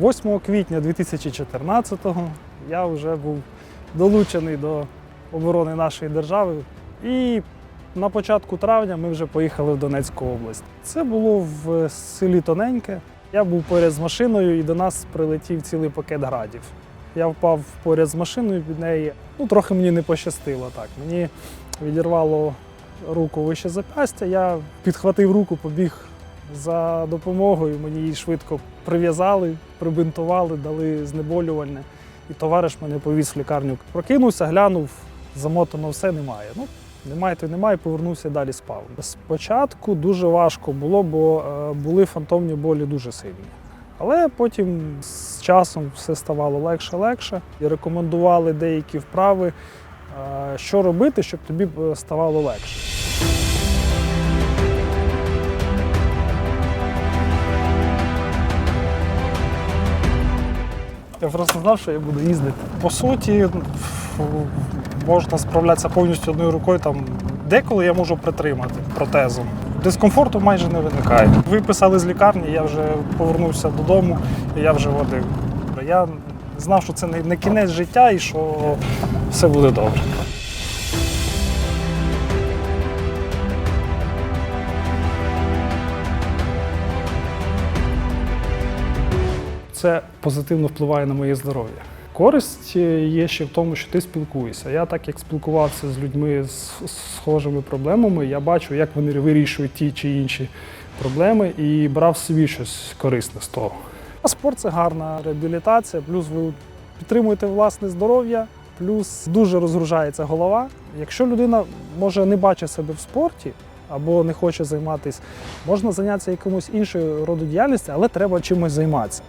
8 квітня 2014-го я вже був долучений до оборони нашої держави. І на початку травня ми вже поїхали в Донецьку область. Це було в селі Тоненьке. Я був поряд з машиною і до нас прилетів цілий пакет градів. Я впав поряд з машиною під неї. Ну, трохи мені не пощастило так. Мені відірвало руку вище зап'ястя. Я підхватив руку, побіг за допомогою. Мені її швидко прив'язали, прибинтували, дали знеболювальне. І товариш мене повіз в лікарню. Прокинувся, глянув, замотано все немає. Ну, немає, то немає, повернувся далі спав. Спочатку дуже важко було, бо е, були фантомні болі дуже сильні. Але потім з часом все ставало легше легше. І рекомендували деякі вправи, е, що робити, щоб тобі е, ставало легше. Я просто знав, що я буду їздити. По суті, можна справлятися повністю одною рукою. Там деколи я можу притримати протезом. Дискомфорту майже не виникає. Виписали з лікарні, я вже повернувся додому, і я вже водив. Я знав, що це не не кінець життя і що все буде добре. Це позитивно впливає на моє здоров'я. Користь е, є ще в тому, що ти спілкуєшся. Я так як спілкувався з людьми з схожими проблемами, я бачу, як вони вирішують ті чи інші проблеми, і брав собі щось корисне з того. А спорт це гарна реабілітація, плюс ви підтримуєте власне здоров'я, плюс дуже розгружається голова. Якщо людина може не бачить себе в спорті або не хоче займатися, можна зайнятися якимось іншою роду діяльністю, але треба чимось займатися.